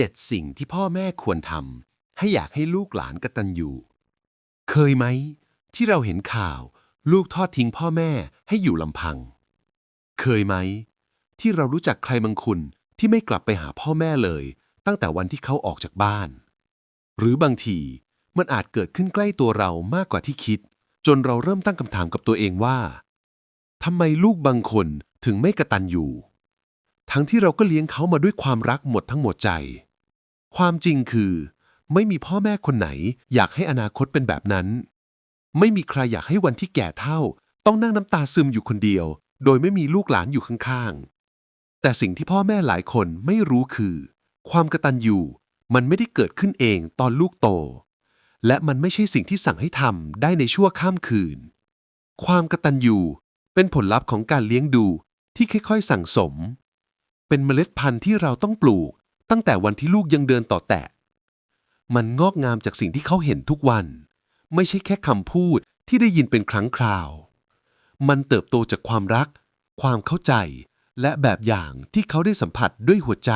7 สิ่งที่พ่อแม่ควรทำให้อยากให้ลูกหลานกตัญญูเคยไหม ที่เราเห็นข่าว ลูกทอดทิ้งพ่อแม่ให้อยู่ลำพัง เคยไหม ที่เรารู้จักใครบางคนที่ไม่กลับไปหาพ่อแม่เลย ตั้งแต่วันที่เขาออกจากบ้าน หรือบางทีมันอาจเกิดขึ้นใกล้ตัวเรามากกว่าที่คิด จนเราเริ่มตั้งคำถามกับตัวเองว่าทำไมลูกบางคนถึงไม่กระตันอยู่ ทั้งที่เราก็เลี้ยงเขามาด้วยความรักหมดทั้งหมดใจ ความจริงคือ ไม่มีพ่อแม่คนไหน อยากให้อนาคตเป็นแบบนั้น ไม่มีใครอยากให้วันที่แก่เท่า ต้องนั่งน้ำตาซึมอยู่คนเดียว โดยไม่มีลูกหลานอยู่ข้างๆ แต่สิ่งที่พ่อแม่หลายคนไม่รู้คือ ความกระตันอยู่มันไม่ได้เกิดขึ้นเองตอนลูกโต และมันไม่ใช่สิ่งที่สั่งให้ทำได้ในชั่วข้ามคืน ความกระตันอยู่เป็นผลลัพธ์ของการเลี้ยงดูที่ค่อยๆ สั่งสม เป็นเมล็ดพันธุ์ที่เราต้องปลูก ตั้งแต่วันที่ลูกยังเดินต่อแตะ มันงอกงามจากสิ่งที่เขาเห็นทุกวัน ไม่ใช่แค่คำพูดที่ได้ยินเป็นครั้งคราว มันเติบโตจากความรัก ความเข้าใจ และแบบอย่างที่เขาได้สัมผัสด้วยหัวใจ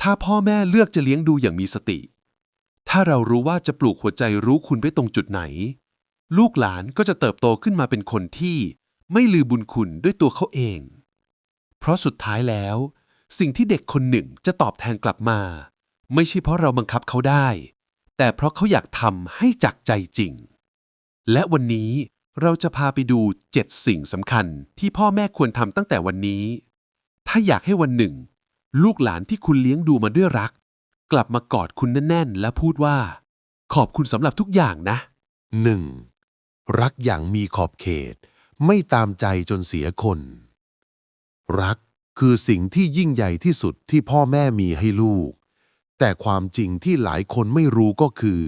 ถ้าพ่อแม่เลือกจะเลี้ยงดูอย่างมีสติ ถ้าเรารู้ว่าจะปลูกหัวใจรู้คุณไปตรงจุดไหน ลูกหลานก็จะเติบโตขึ้นมาเป็นคนที่ไม่ลือบุญคุณด้วยตัวเขาเอง เพราะสุดท้ายแล้ว สิ่งที่เด็กคนหนึ่งจะตอบแทนกลับมา ไม่ใช่เพราะเราบังคับเขาได้ แต่เพราะเขาอยากทำให้จากใจจริง และวันนี้เราจะพาไปดู 7 สิ่งสำคัญที่พ่อแม่ควรทำตั้งแต่วันนี้ ถ้าอยากให้วันหนึ่ง ลูกหลานที่คุณเลี้ยงดูมาด้วยรัก กลับมากอดคุณแน่นๆ และพูดว่า ขอบคุณสำหรับทุกอย่างนะ 1. รักอย่างมีขอบเขต ไม่ตามใจจนเสียคน รักคือสิ่งที่ยิ่งใหญ่ที่สุดที่พ่อแม่มีให้ลูก แต่ความจริงที่หลายคนไม่รู้ก็คือ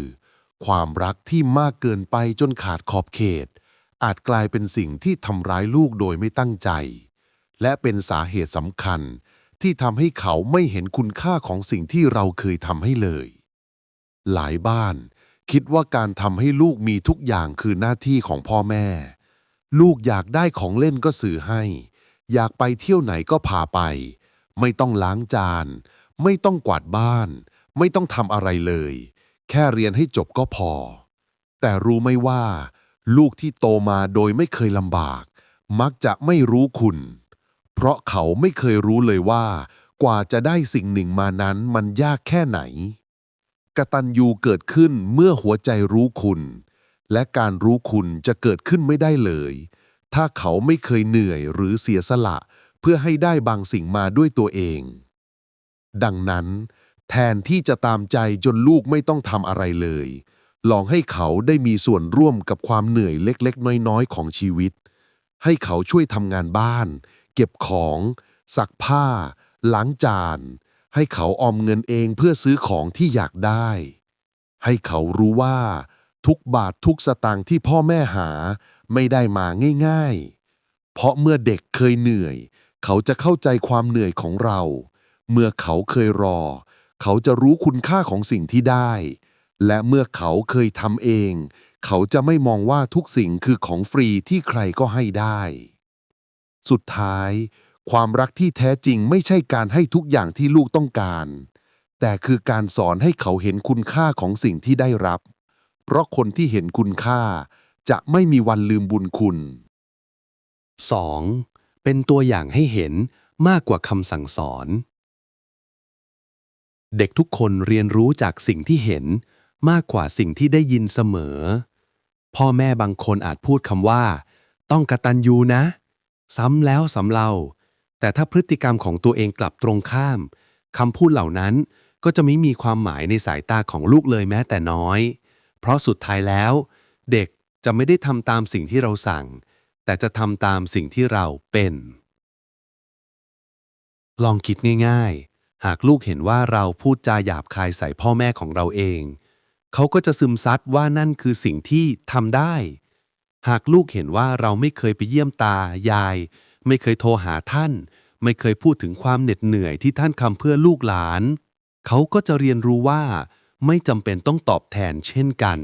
ความรักที่มากเกินไปจนขาดขอบเขต อาจกลายเป็นสิ่งที่ทำร้ายลูกโดยไม่ตั้งใจ และเป็นสาเหตุสำคัญที่ทำให้เขาไม่เห็นคุณค่าของสิ่งที่เราเคยทำให้เลย หลายบ้านคิดว่าการทำให้ลูกมีทุกอย่างคือหน้าที่ของพ่อแม่ ลูกอยากได้ของเล่นก็ซื้อให้ อยากไปเที่ยวไหนก็พาไป ไม่ต้องล้างจาน ไม่ต้องกวาดบ้าน ไม่ต้องทำอะไรเลย แค่เรียนให้จบก็พอ แต่รู้ไหมว่า ลูกที่โตมาโดยไม่เคยลำบาก มักจะไม่รู้คุณ เพราะเขาไม่เคยรู้เลยว่า กว่าจะได้สิ่งหนึ่งมานั้นมันยากแค่ไหนกตัญญูเกิดขึ้นเมื่อหัวใจรู้คุณ และการรู้คุณจะเกิดขึ้นไม่ได้เลย ถ้าเขาไม่เคยเหนื่อยหรือเสียสละ เพื่อให้ได้บางสิ่งมาด้วยตัวเอง ดังนั้น แทนที่จะตามใจจนลูกไม่ต้องทำอะไรเลย ลองให้เขาได้มีส่วนร่วมกับความเหนื่อยเล็กๆ น้อยๆ ของชีวิต ให้เขาช่วยทำงานบ้าน เก็บของ ซักผ้า ล้างจาน ให้เขาออมเงินเองเพื่อซื้อของที่อยากได้ ให้เขารู้ว่า ทุกบาททุกสตางค์ที่พ่อแม่หา ไม่ได้มาง่าย ๆ เพราะเมื่อเด็กเคยเหนื่อย เขาจะเข้าใจความเหนื่อยของเรา เมื่อเขาเคยรอ เขาจะรู้คุณค่าของสิ่งที่ได้ และเมื่อเขาเคยทำเอง เขาจะไม่มองว่าทุกสิ่งคือของฟรีที่ใครก็ให้ได้ สุดท้าย ความรักที่แท้จริงไม่ใช่การให้ทุกอย่างที่ลูกต้องการ แต่คือการสอนให้เขาเห็นคุณค่าของสิ่งที่ได้รับ เพราะคนที่เห็นคุณค่า จะไม่มีวันลืมบุญคุณ 2. เป็นตัวอย่างให้เห็นมากกว่าคำสั่งสอน เด็กทุกคนเรียนรู้จากสิ่งที่เห็นมากกว่าสิ่งที่ได้ยินเสมอ พ่อแม่บางคนอาจพูดคำว่า ต้องกตัญญูนะ ซ้ำแล้วซ้ำเล่า แต่ถ้าพฤติกรรมของตัวเองกลับตรงข้ามคำพูดเหล่านั้นก็จะไม่มีความหมายในสายตาของลูกเลยแม้แต่น้อย เพราะสุดท้ายแล้ว เด็ก จะไม่ได้ทำตามสิ่งที่เราสั่ง แต่จะทำตามสิ่งที่เราเป็น ลองคิดง่าย ๆ หากลูกเห็นว่าเราพูดจาหยาบคายใส่พ่อแม่ของเราเอง เขาก็จะซึมซัดว่านั่นคือสิ่งที่ทำได้ หากลูกเห็นว่าเราไม่เคยไปเยี่ยมตา ยาย ไม่เคยโทรหาท่าน ไม่เคยพูดถึงความเหน็ดเหนื่อยที่ท่านทำเพื่อลูกหลาน เขาก็จะเรียนรู้ว่า ไม่จำเป็นต้องตอบแทนเช่นกัน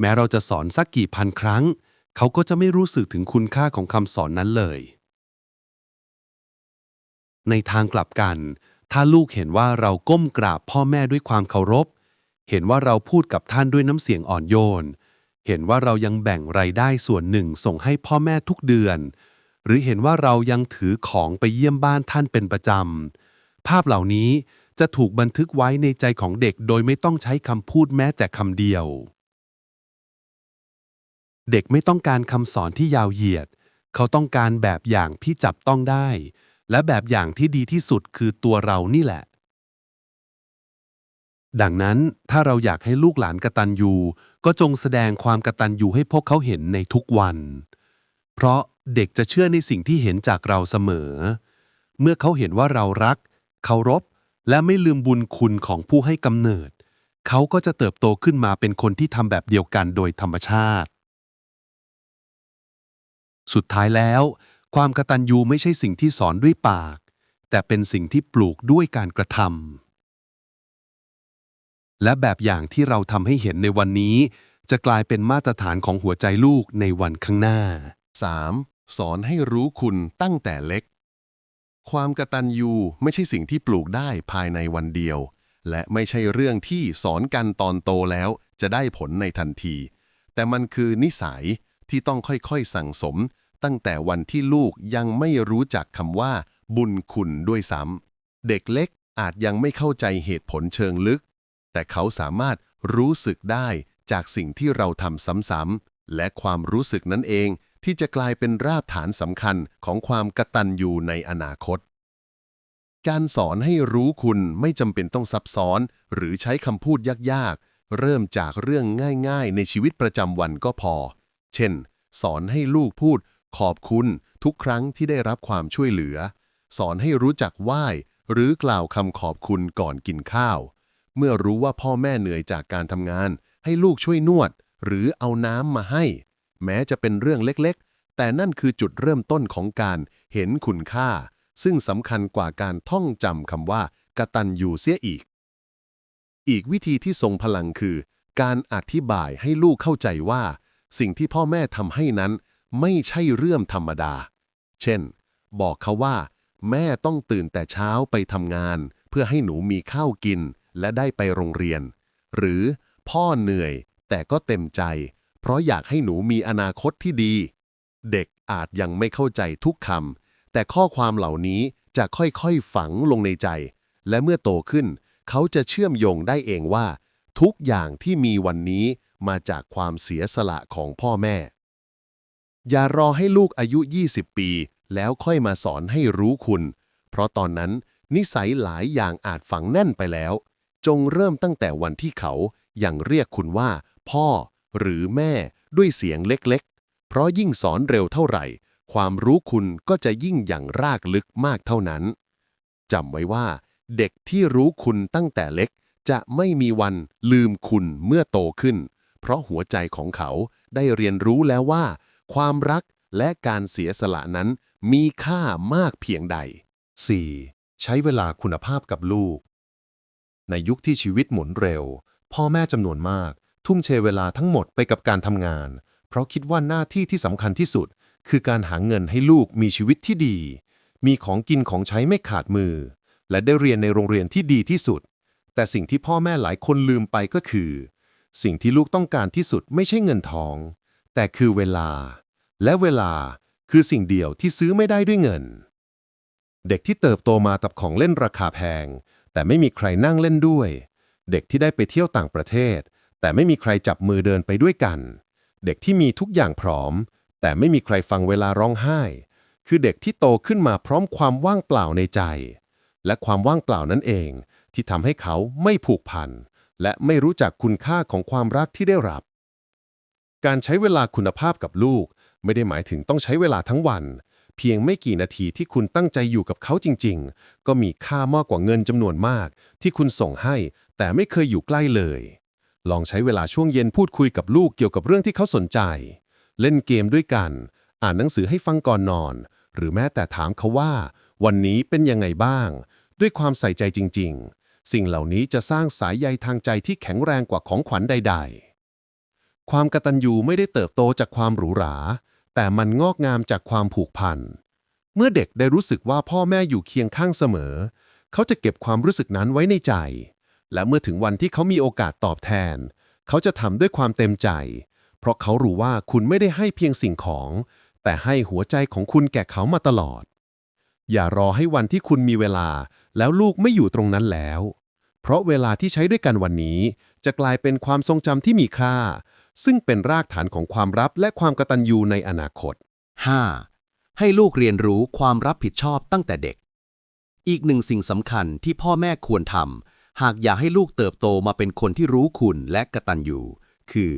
แม้เราจะสอนสักกี่พันครั้ง เขาก็จะไม่รู้สึกถึงคุณค่าของคำสอนนั้นเลย ในทางกลับกัน ถ้าลูกเห็นว่าเราก้มกราบพ่อแม่ด้วยความเคารพ เห็นว่าเราพูดกับท่านด้วยน้ำเสียงอ่อนโยน เห็นว่าเรายังแบ่งรายได้ส่วนหนึ่งส่งให้พ่อแม่ทุกเดือน หรือเห็นว่าเรายังถือของไปเยี่ยมบ้านท่านเป็นประจำภาพเหล่านี้จะถูกบันทึกไว้ในใจของเด็กโดยไม่ต้องใช้คำพูดแม้แต่คำเดียว เด็กไม่ต้องการคำสอนที่ยาวเหยียด เขาต้องการแบบอย่างที่จับต้องได้ และแบบอย่างที่ดีที่สุดคือตัวเรานี่แหละ ดังนั้นถ้าเราอยากให้ลูกหลานกตัญญูก็จงแสดงความกตัญญูให้พวกเขาเห็นในทุกวัน เพราะเด็กจะเชื่อในสิ่งที่เห็นจากเราเสมอ เมื่อเขาเห็นว่าเรารัก เคารพ และไม่ลืมบุญคุณของผู้ให้กำเนิด เขาก็จะเติบโตขึ้นมาเป็นคนที่ทำแบบเดียวกันโดยธรรมชาติ สุดท้ายแล้ว ความกตัญญูไม่ใช่สิ่งที่สอนด้วยปาก แต่เป็นสิ่งที่ปลูกด้วยการกระทำและแบบอย่างที่เราทำให้เห็นในวันนี้ จะกลายเป็นมาตรฐานของหัวใจลูกในวันข้างหน้า 3. สอนให้รู้คุณตั้งแต่เล็ก ความกตัญญูไม่ใช่สิ่งที่ปลูกได้ภายในวันเดียว และไม่ใช่เรื่องที่สอนกันตอนโตแล้วจะได้ผลในทันที แต่มันคือนิสัย ที่ต้องค่อยๆสั่งสม ตั้งแต่วันที่ลูกยังไม่รู้จักคำว่า บุญคุณด้วยซ้ำเด็กเล็กอาจยังไม่เข้าใจเหตุผลเชิงลึก แต่เขาสามารถรู้สึกได้จากสิ่งที่เราทำซ้ำๆและความรู้สึกนั้นเองที่จะกลายเป็นรากฐานสำคัญของความกตัญญูในอนาคต การสอนให้รู้คุณไม่จำเป็นต้องซับซ้อน หรือใช้คำพูดยากๆ เริ่มจากเรื่องง่ายๆ ในชีวิตประจำวันก็พอ เช่น สอนให้ลูกพูดขอบคุณทุกครั้งที่ได้รับความช่วยเหลือ สอนให้รู้จักไหว้หรือกล่าวคำขอบคุณก่อนกินข้าว เมื่อรู้ว่าพ่อแม่เหนื่อยจากการทำงาน ให้ลูกช่วยนวด หรือเอาน้ำมาให้ แม้จะเป็นเรื่องเล็กๆ แต่นั่นคือจุดเริ่มต้นของการเห็นคุณค่า ซึ่งสำคัญกว่าการท่องจำคำว่ากตัญญูเสียอีก อีกวิธีที่ทรงพลังคือ การอธิบายให้ลูกเข้าใจว่า สิ่งที่พ่อแม่ทำให้นั้น ไม่ใช่เรื่องธรรมดา เช่น บอกเขาว่า แม่ต้องตื่นแต่เช้าไปทำงาน เพื่อให้หนูมีข้าวกิน และได้ไปโรงเรียน หรือพ่อเหนื่อย แต่ก็เต็มใจ เพราะอยากให้หนูมีอนาคตที่ดี เด็กอาจยังไม่เข้าใจทุกคำแต่ข้อความเหล่านี้จะค่อยๆฝังลงในใจ และเมื่อโตขึ้น เขาจะเชื่อมโยงได้เองว่า ทุกอย่างที่มีวันนี้ มาจากความเสียสละของพ่อแม่ อย่ารอให้ลูกอายุ 20 ปี แล้วค่อยมาสอนให้รู้คุณ เพราะตอนนั้นนิสัยหลายอย่างอาจฝังแน่นไปแล้ว จงเริ่มตั้งแต่วันที่เขายังเรียกคุณว่า พ่อ หรือแม่ด้วยเสียงเล็กๆ เพราะยิ่งสอนเร็วเท่าไหร่ ความรู้คุณก็จะยิ่งอย่างรากลึกมากเท่านั้นจำไว้ว่า เด็กที่รู้คุณตั้งแต่เล็ก จะไม่มีวันลืมคุณเมื่อโตขึ้น เพราะหัวใจของเขาได้เรียนรู้แล้วว่า ความรักและการเสียสละนั้นมีค่ามากเพียงใด 4. ใช้เวลาคุณภาพกับลูก ในยุคที่ชีวิตหมุนเร็ว พ่อแม่จำนวนมาก ทุ่มเทเวลาทั้งหมดไปกับการทำงาน เพราะคิดว่าหน้าที่ที่สำคัญที่สุด คือการหาเงินให้ลูกมีชีวิตที่ดี มีของกินของใช้ไม่ขาดมือ และได้เรียนในโรงเรียนที่ดีที่สุด แต่สิ่งที่พ่อแม่หลายคนลืมไปก็คือ สิ่งที่ลูกต้องการที่สุดไม่ใช่เงินทอง แต่คือเวลา และเวลาคือสิ่งเดียวที่ซื้อไม่ได้ด้วยเงิน เด็กที่เติบโตมากับของเล่นราคาแพง แต่ไม่มีใครนั่งเล่นด้วย เด็กที่ได้ไปเที่ยวต่างประเทศ แต่ไม่มีใครจับมือเดินไปด้วยกัน เด็กที่มีทุกอย่างพร้อม แต่ไม่มีใครฟังเวลาร้องไห้ คือเด็กที่โตขึ้นมาพร้อมความว่างเปล่าในใจ และความว่างเปล่านั้นเองที่ทำให้เขาไม่ผูกพัน และไม่รู้จักคุณค่าของความรักที่ได้รับ การใช้เวลาคุณภาพกับลูก ไม่ได้หมายถึงต้องใช้เวลาทั้งวัน เพียงไม่กี่นาทีที่คุณตั้งใจอยู่กับเขาจริง ๆ ก็มีค่ามากกว่าเงินจำนวนมาก ที่คุณส่งให้ แต่ไม่เคยอยู่ใกล้เลย ลองใช้เวลาช่วงเย็นพูดคุยกับลูกเกี่ยวกับเรื่องที่เขาสนใจ เล่นเกมด้วยกัน อ่านหนังสือให้ฟังก่อนนอน หรือแม้แต่ถามเขาว่า วันนี้เป็นยังไงบ้าง ด้วยความใส่ใจจริง ๆ สิ่งเหล่านี้จะสร้างสายใยทางใจที่แข็งแรงกว่าของขวัญใด ๆ ความกตัญญูไม่ได้เติบโตจากความหรูหรา แต่มันงอกงามจากความผูกพัน เมื่อเด็กได้รู้สึกว่าพ่อแม่อยู่เคียงข้างเสมอ เขาจะเก็บความรู้สึกนั้นไว้ในใจ และเมื่อถึงวันที่เขามีโอกาสตอบแทน เขาจะทำด้วยความเต็มใจ เพราะเขารู้ว่าคุณไม่ได้ให้เพียงสิ่งของ แต่ให้หัวใจของคุณแก่เขามาตลอดอย่ารอให้วันที่คุณมีเวลา แล้วลูกไม่อยู่ตรงนั้นแล้ว เพราะเวลาที่ใช้ด้วยกันวันนี้ จะกลายเป็นความทรงจำที่มีค่า ซึ่งเป็นรากฐานของความรับและความกตัญญูในอนาคต 5. ให้ลูกเรียนรู้ความรับผิดชอบตั้งแต่เด็ก อีกหนึ่งสิ่งสำคัญที่พ่อแม่ควรทำหากอยากให้ลูกเติบโตมาเป็นคนที่รู้คุณและกตัญญูคือ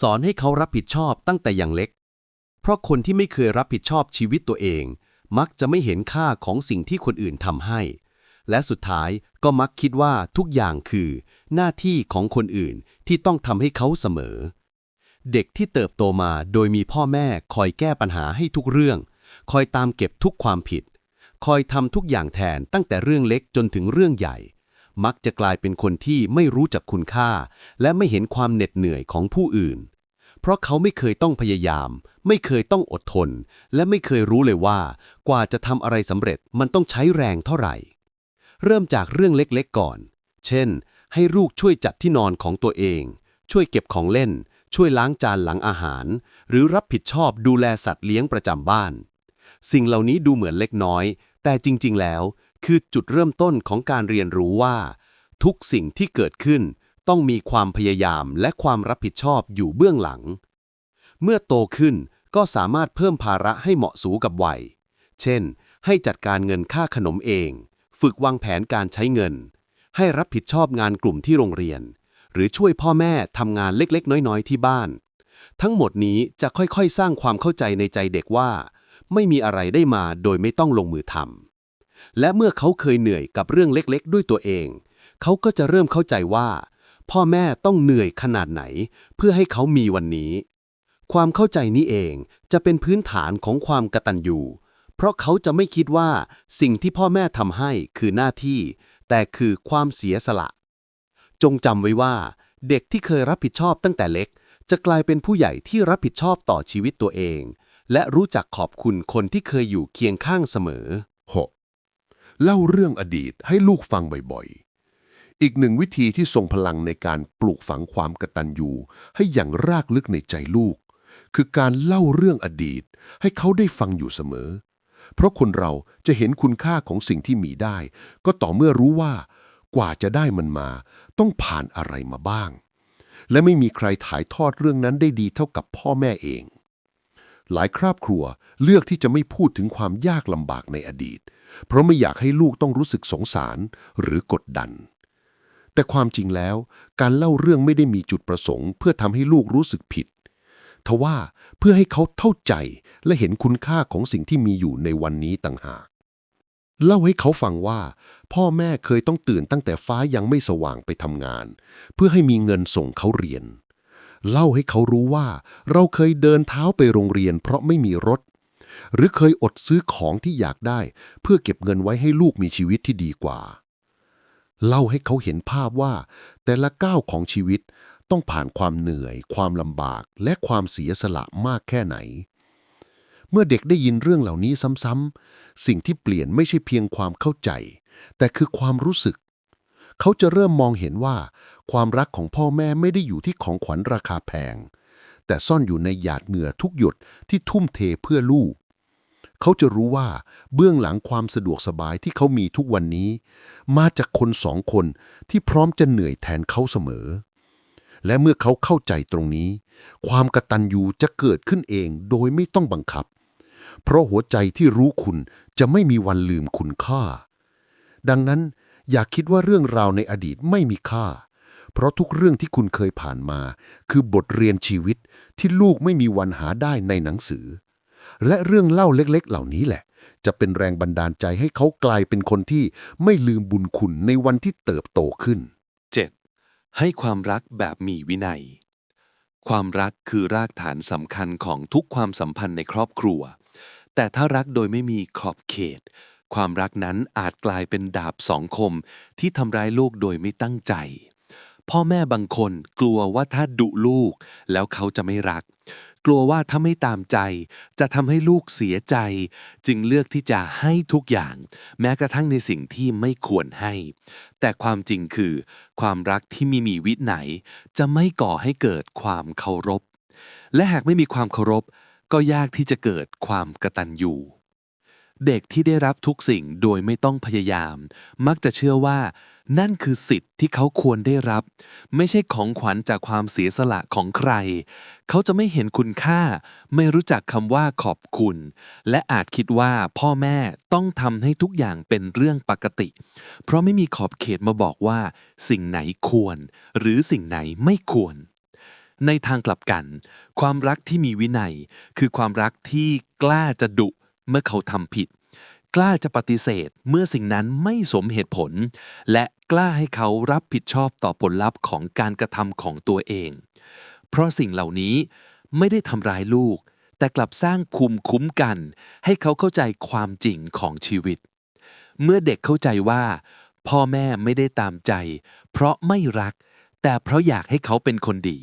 สอนให้เขารับผิดชอบตั้งแต่อย่างเล็ก เพราะคนที่ไม่เคยรับผิดชอบชีวิตตัวเอง มักจะไม่เห็นค่าของสิ่งที่คนอื่นทำให้ และสุดท้ายก็มักคิดว่าทุกอย่างคือ หน้าที่ของคนอื่นที่ต้องทำให้เขาเสมอ เด็กที่เติบโตมาโดยมีพ่อแม่คอยแก้ปัญหาให้ทุกเรื่อง คอยตามเก็บทุกความผิด คอยทำทุกอย่างแทนตั้งแต่เรื่องเล็กจนถึงเรื่องใหญ่ มักจะกลายเป็นคนที่ไม่รู้จักคุณค่า และไม่เห็นความเหน็ดเหนื่อยของผู้อื่น เพราะเขาไม่เคยต้องพยายาม ไม่เคยต้องอดทน และไม่เคยรู้เลยว่า กว่าจะทำอะไรสำเร็จมันต้องใช้แรงเท่าไหร่ เริ่มจากเรื่องเล็กๆก่อน เช่น ให้ลูกช่วยจัดที่นอนของตัวเอง ช่วยเก็บของเล่น ช่วยล้างจานหลังอาหาร หรือรับผิดชอบดูแลสัตว์เลี้ยงประจำบ้าน สิ่งเหล่านี้ดูเหมือนเล็กน้อย แต่จริงๆ แล้ว คือจุดเริ่มต้นของการเรียนรู้ว่า ทุกสิ่งที่เกิดขึ้น ต้องมีความพยายามและความรับผิดชอบอยู่เบื้องหลัง เมื่อโตขึ้นก็สามารถเพิ่มภาระให้เหมาะสูกับวัย เช่น ให้จัดการเงินค่าขนมเอง ฝึกวางแผนการใช้เงิน ให้รับผิดชอบงานกลุ่มที่โรงเรียน หรือช่วยพ่อแม่ทำงานเล็กๆ น้อยๆ ที่บ้าน ทั้งหมดนี้จะค่อยๆ สร้างความเข้าใจในใจเด็กว่า ไม่มีอะไรได้มาโดยไม่ต้องลงมือทำและเมื่อเขาเคยเหนื่อยกับเรื่องเล็กๆ ด้วยตัวเอง เขาก็จะเริ่มเข้าใจว่า พ่อแม่ต้องเหนื่อยขนาดไหน เพื่อให้เขามีวันนี้ ความเข้าใจนี้เองจะเป็นพื้นฐานของความกตัญญู เพราะเขาจะไม่คิดว่าสิ่งที่พ่อแม่ทำให้คือหน้าที่ แต่คือความเสียสละ จงจำไว้ว่า เด็กที่เคยรับผิดชอบตั้งแต่เล็ก จะกลายเป็นผู้ใหญ่ที่รับผิดชอบต่อชีวิตตัวเอง และรู้จักขอบคุณคนที่เคยอยู่เคียงข้างเสมอ 6. เล่าเรื่องอดีตให้ลูกฟังบ่อยๆ อีกหนึ่งวิธีที่ทรงพลังในการปลูกฝังความกตัญญูให้อย่างรากลึกในใจลูก คือการเล่าเรื่องอดีตให้เขาได้ฟังอยู่เสมอ เพราะคนเราจะเห็นคุณค่าของสิ่งที่มีได้ ก็ต่อเมื่อรู้ว่า กว่าจะได้มันมา ต้องผ่านอะไรมาบ้าง และไม่มีใครถ่ายทอดเรื่องนั้นได้ดีเท่ากับพ่อแม่เอง หลายครอบครัวเลือกที่จะไม่พูดถึงความยากลำบากในอดีต เพราะไม่อยากให้ลูกต้องรู้สึกสงสารหรือกดดันแต่ความจริงแล้ว การเล่าเรื่องไม่ได้มีจุดประสงค์ เพื่อทำให้ลูกรู้สึกผิด ทว่าเพื่อให้เขาเข้าใจและเห็นคุณค่าของสิ่งที่มีอยู่ในวันนี้ต่างหาก เล่าให้เขาฟังว่า พ่อแม่เคยต้องตื่นตั้งแต่ฟ้ายังไม่สว่างไปทำงาน เพื่อให้มีเงินส่งเขาเรียน เล่าให้เขารู้ว่า เราเคยเดินเท้าไปโรงเรียน เพราะไม่มีรถ หรือเคยอดซื้อของที่อยากได้ เพื่อเก็บเงินไว้ให้ลูกมีชีวิตที่ดีกว่าเล่าให้เขาเห็นภาพว่า แต่ละก้าวของชีวิต ต้องผ่านความเหนื่อย ความลำบาก และความเสียสละมากแค่ไหน เมื่อเด็กได้ยินเรื่องเหล่านี้ซ้ำๆ สิ่งที่เปลี่ยนไม่ใช่เพียงความเข้าใจ แต่คือความรู้สึก เขาจะเริ่มมองเห็นว่า ความรักของพ่อแม่ไม่ได้อยู่ที่ของขวัญราคาแพง แต่ซ่อนอยู่ในหยาดเหงื่อทุกหยดที่ทุ่มเทเพื่อลูกเขาจะรู้ว่าเบื้องหลังความสะดวกสบายที่เขามีทุกวันนี้ มาจากคนสองคนที่พร้อมจะเหนื่อยแทนเขาเสมอ และเมื่อเขาเข้าใจตรงนี้ ความกระตัญญูจะเกิดขึ้นเองโดยไม่ต้องบังคับ เพราะหัวใจที่รู้คุณจะไม่มีวันลืมคุณค่า ดังนั้นอย่าคิดว่าเรื่องราวในอดีตไม่มีค่า เพราะทุกเรื่องที่คุณเคยผ่านมา คือบทเรียนชีวิตที่ลูกไม่มีวันหาได้ในหนังสือ และเรื่องเล่าเล็กๆ เหล่านี้แหละ จะเป็นแรงบันดาลใจให้เขากลายเป็นคนที่ไม่ลืมบุญคุณในวันที่เติบโตขึ้น ให้ความรักแบบมีวินัย ความรักคือรากฐานสำคัญของทุกความสัมพันธ์ในครอบครัว แต่ถ้ารักโดยไม่มีขอบเขต ความรักนั้นอาจกลายเป็นดาบสองคมที่ทำร้ายลูกโดยไม่ตั้งใจ พ่อแม่บางคนกลัวว่าถ้าดุลูกแล้วเขาจะไม่รัก กลัวว่าถ้าไม่ตามใจ จะทำให้ลูกเสียใจ จึงเลือกที่จะให้ทุกอย่าง แม้กระทั่งในสิ่งที่ไม่ควรให้ แต่ความจริงคือ ความรักที่ไมีมีวิไหน จะไม่ก่อให้เกิดความเคารพ และหากไม่มีความเคารพ ก็ยากที่จะเกิดความกระตัญญูเด็กที่ได้รับทุกสิ่งโดยไม่ต้องพยายาม มักจะเชื่อว่า นั่นคือสิทธิ์ที่เขาควรได้รับ ไม่ใช่ของขวัญจากความเสียสละของใคร เขาจะไม่เห็นคุณค่า ไม่รู้จักคำว่าขอบคุณ และอาจคิดว่าพ่อแม่ต้องทำให้ทุกอย่างเป็นเรื่องปกติ เพราะไม่มีขอบเขตมาบอกว่า สิ่งไหนควร หรือสิ่งไหนไม่ควร ในทางกลับกัน ความรักที่มีวินัย คือความรักที่กล้าจะดุเมื่อเขาทำผิด ล้าจะปฏิเสธเมื่อสิ่งนั้นไม่สมเหตุผล และกล้าให้เขารับผิดชอบต่อผลลัพธ์ของการกระทำของตัวเอง เพราะสิ่งเหล่านี้ไม่ได้ทำร้ายลูก แต่กลับสร้างคุมคุ้มกัน ให้เขาเข้าใจความจริงของชีวิต เมื่อเด็กเข้าใจว่า พ่อแม่ไม่ได้ตามใจ เพราะไม่รัก แต่เพราะอยากให้เขาเป็นคนดี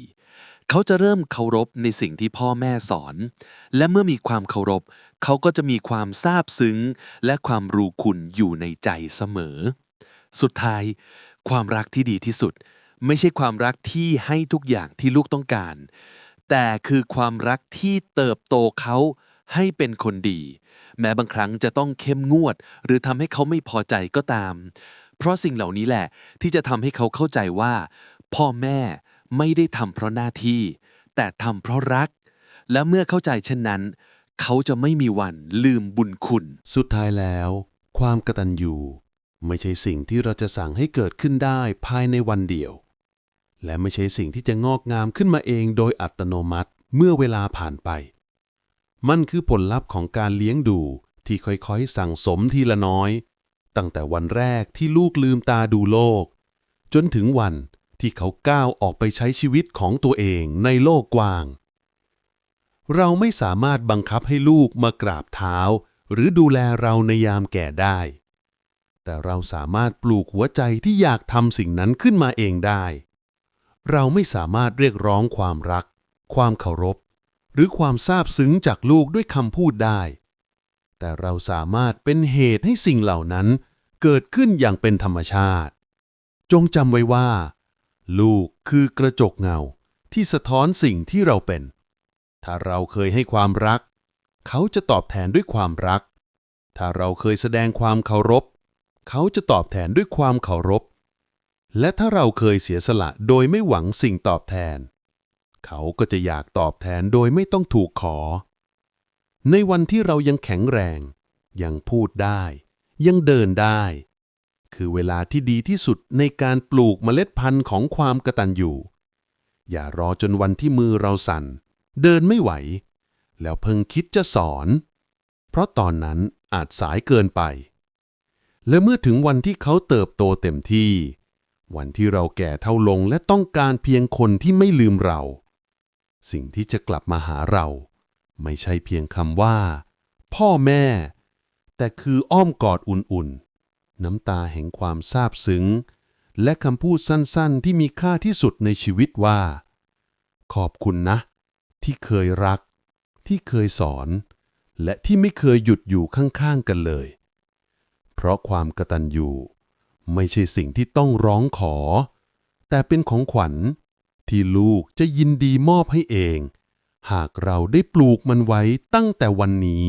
เขาจะเริ่มเคารพในสิ่งที่พ่อแม่สอน และเมื่อมีความเคารพ เขาก็จะมีความซาบซึ้ง และความรู้คุณอยู่ในใจเสมอ สุดท้าย ความรักที่ดีที่สุด ไม่ใช่ความรักที่ให้ทุกอย่างที่ลูกต้องการ แต่คือความรักที่เติบโตเขาให้เป็นคนดี แม้บางครั้งจะต้องเข้มงวด หรือทำให้เขาไม่พอใจก็ตาม เพราะสิ่งเหล่านี้แหละ ที่จะทำให้เขาเข้าใจว่า พ่อแม่ไม่ได้ทำเพราะหน้าที่ แต่ทำเพราะรัก และเมื่อเข้าใจเช่นนั้น เขาจะไม่มีวันลืมบุญคุณ สุดท้ายแล้ว ความกตัญญูไม่ใช่สิ่งที่เราจะสั่งให้เกิดขึ้นได้ภายในวันเดียว และไม่ใช่สิ่งที่จะงอกงามขึ้นมาเองโดยอัตโนมัติเมื่อเวลาผ่านไป มันคือผลลัพธ์ของการเลี้ยงดูที่ค่อยๆ สั่งสมทีละน้อย ตั้งแต่วันแรกที่ลูกลืมตาดูโลก จนถึงวันที่เขาก้าวออกไปใช้ชีวิตของตัวเองในโลกกว้าง เราไม่สามารถบังคับให้ลูกมากราบเท้า หรือดูแลเราในยามแก่ได้ แต่เราสามารถปลูกหัวใจที่อยากทำสิ่งนั้นขึ้นมาเองได้ เราไม่สามารถเรียกร้องความรัก ความเคารพ หรือความซาบซึ้งจากลูกด้วยคำพูดได้ แต่เราสามารถเป็นเหตุให้สิ่งเหล่านั้น เกิดขึ้นอย่างเป็นธรรมชาติ จงจำไว้ว่า ลูกคือกระจกเงาที่สะท้อนสิ่งที่เราเป็น ถ้าเราเคยให้ความรัก เขาจะตอบแทนด้วยความรัก ถ้าเราเคยแสดงความเคารพ เขาจะตอบแทนด้วยความเคารพ และถ้าเราเคยเสียสละโดยไม่หวังสิ่งตอบแทน เขาก็จะอยากตอบแทนโดยไม่ต้องถูกขอ ในวันที่เรายังแข็งแรง ยังพูดได้ ยังเดินได้ คือเวลาที่ดีที่สุดในการปลูกเมล็ดพันธุ์ของความกระตัญญูอย่ารอจนวันที่มือเราสั่น เดินไม่ไหว แล้วเพิ่งคิดจะสอน เพราะตอนนั้นอาจสายเกินไป และเมื่อถึงวันที่เขาเติบโตเต็มที่ วันที่เราแก่เท่าลงและต้องการเพียงคนที่ไม่ลืมเรา สิ่งที่จะกลับมาหาเรา ไม่ใช่เพียงคำว่า พ่อแม่ แต่คืออ้อมกอดอุ่นๆ น้ำตาแห่งความซาบซึ้ง และคำพูดสั้นๆ ที่มีค่าที่สุดในชีวิตว่า ขอบคุณนะ ที่เคยรัก ที่เคยสอน และที่ไม่เคยหยุดอยู่ข้างๆกันเลย เพราะความกตัญญูไม่ใช่สิ่งที่ต้องร้องขอ แต่เป็นของขวัญที่ลูกจะยินดีมอบให้เอง หากเราได้ปลูกมันไว้ตั้งแต่วันนี้